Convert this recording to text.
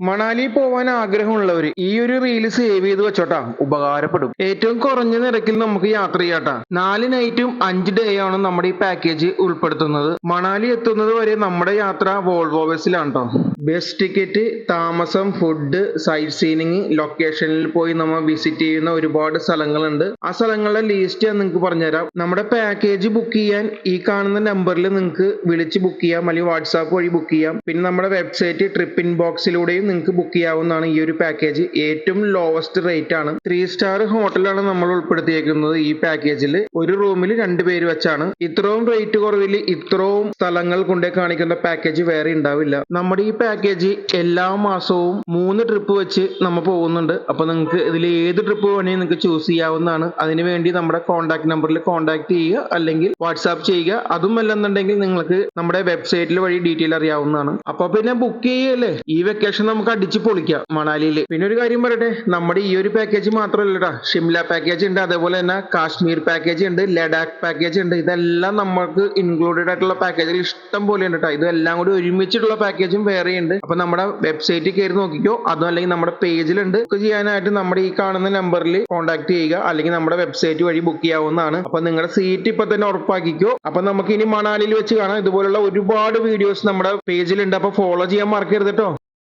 മണാലി പോവാൻ ആഗ്രഹമുള്ളവർ ഈ ഒരു റീൽ സേവ് ചെയ്ത് വെച്ചോട്ടാ. ഉപകാരപ്പെടും. ഏറ്റവും കുറഞ്ഞ നിരക്കിൽ നമുക്ക് യാത്ര ചെയ്യാട്ടാ. നാല് നൈറ്റും അഞ്ച് ഡേ ആണ് നമ്മുടെ ഈ പാക്കേജ് ഉൾപ്പെടുത്തുന്നത്. മണാലി എത്തുന്നത് വരെ നമ്മുടെ യാത്ര വോൾവോ ബസ്സിലാണ് കേട്ടോ ബസ് ടിക്കറ്റ് താമസം ഫുഡ് സൈറ്റ് സീനിങ് ലൊക്കേഷനിൽ പോയി നമ്മൾ വിസിറ്റ് ചെയ്യുന്ന ഒരുപാട് സ്ഥലങ്ങളുണ്ട്. ആ സ്ഥലങ്ങളുടെ ലിസ്റ്റ് ഞാൻ നിങ്ങൾക്ക് പറഞ്ഞുതരാം. നമ്മുടെ പാക്കേജ് ബുക്ക് ചെയ്യാൻ ഈ കാണുന്ന നമ്പറിൽ നിങ്ങൾക്ക് വിളിച്ച് ബുക്ക് ചെയ്യാം. അല്ലെങ്കിൽ വാട്സാപ്പ് വഴി ബുക്ക് ചെയ്യാം. പിന്നെ നമ്മുടെ വെബ്സൈറ്റ് ട്രിപ്പ് ഇൻ ബോക്സിലൂടെയും നിങ്ങൾക്ക് ബുക്ക് ചെയ്യാവുന്നതാണ് ഈ ഒരു പാക്കേജ് ഏറ്റവും ലോവസ്റ്റ് റേറ്റ് ആണ്. ത്രീ സ്റ്റാർ ഹോട്ടലാണ് നമ്മൾ ഉൾപ്പെടുത്തിയേക്കുന്നത് ഈ പാക്കേജിൽ ഒരു റൂമിൽ രണ്ട് പേര് വെച്ചാണ്. ഇത്രയും റേറ്റ് കുറവിൽ ഇത്രയും സ്ഥലങ്ങൾ കൊണ്ടേ കാണിക്കുന്ന പാക്കേജ് വേറെ ഉണ്ടാവില്ല. നമ്മുടെ ഈ പാക്കേജ് എല്ലാ മാസവും മൂന്ന് ട്രിപ്പ് വെച്ച് നമ്മൾ പോകുന്നുണ്ട്. അപ്പൊ നിങ്ങൾക്ക് ഇതിൽ ഏത് ട്രിപ്പ് വേണമെങ്കിൽ നിങ്ങൾക്ക് ചൂസ് ചെയ്യാവുന്നതാണ്. അതിനുവേണ്ടി നമ്മുടെ കോൺടാക്ട് നമ്പറിൽ കോൺടാക്ട് ചെയ്യുക അല്ലെങ്കിൽ വാട്സാപ്പ് ചെയ്യുക. അതും അല്ലെന്നുണ്ടെങ്കിൽ നിങ്ങൾക്ക് നമ്മുടെ വെബ്സൈറ്റിൽ വഴി ഡീറ്റെയിൽ അറിയാവുന്നതാണ്. അപ്പൊ പിന്നെ ബുക്ക് ചെയ്യല്ലേ? ഈ വെക്കേഷൻ നമുക്ക് അടിച്ച് പൊളിക്കാം മണാലിയിൽ പിന്നെ ഒരു കാര്യം പറയട്ടെ നമ്മുടെ ഈ ഒരു പാക്കേജ് മാത്രമല്ലടാ ഷിംല പാക്കേജ് ഉണ്ട് അതേപോലെ തന്നെ കാശ്മീർ പാക്കേജ് ഉണ്ട് ലഡാക്ക് പാക്കേജ് ഉണ്ട്. ഇതെല്ലാം നമ്മൾക്ക് ഇൻക്ലൂഡഡ് ആയിട്ടുള്ള പാക്കേജിൽ ഇഷ്ടം പോലെ ഉണ്ട് കേട്ടോ ഇതെല്ലാം കൂടി ഒരുമിച്ചിട്ടുള്ള പാക്കേജും വേറെ ഉണ്ട്. അപ്പൊ നമ്മുടെ വെബ്സൈറ്റിൽ കയറി നോക്കിക്കോ. അതും അല്ലെങ്കിൽ നമ്മുടെ പേജിലുണ്ട് ബുക്ക് ചെയ്യാനായിട്ട് നമ്മുടെ ഈ കാണുന്ന നമ്പറിൽ കോൺടാക്ട് ചെയ്യുക. അല്ലെങ്കിൽ നമ്മുടെ വെബ്സൈറ്റ് വഴി ബുക്ക് ചെയ്യാവുന്നതാണ്. അപ്പൊ നിങ്ങളുടെ സീറ്റ് ഇപ്പൊ തന്നെ ഉറപ്പാക്കിക്കോ. അപ്പൊ നമുക്ക് ഇനി മണാലിയിൽ വെച്ച് കാണാം. ഇതുപോലുള്ള ഒരുപാട് വീഡിയോസ് നമ്മുടെ പേജിലുണ്ട് അപ്പൊ ഫോളോ ചെയ്യാൻ മറക്കരുത് കേട്ടോ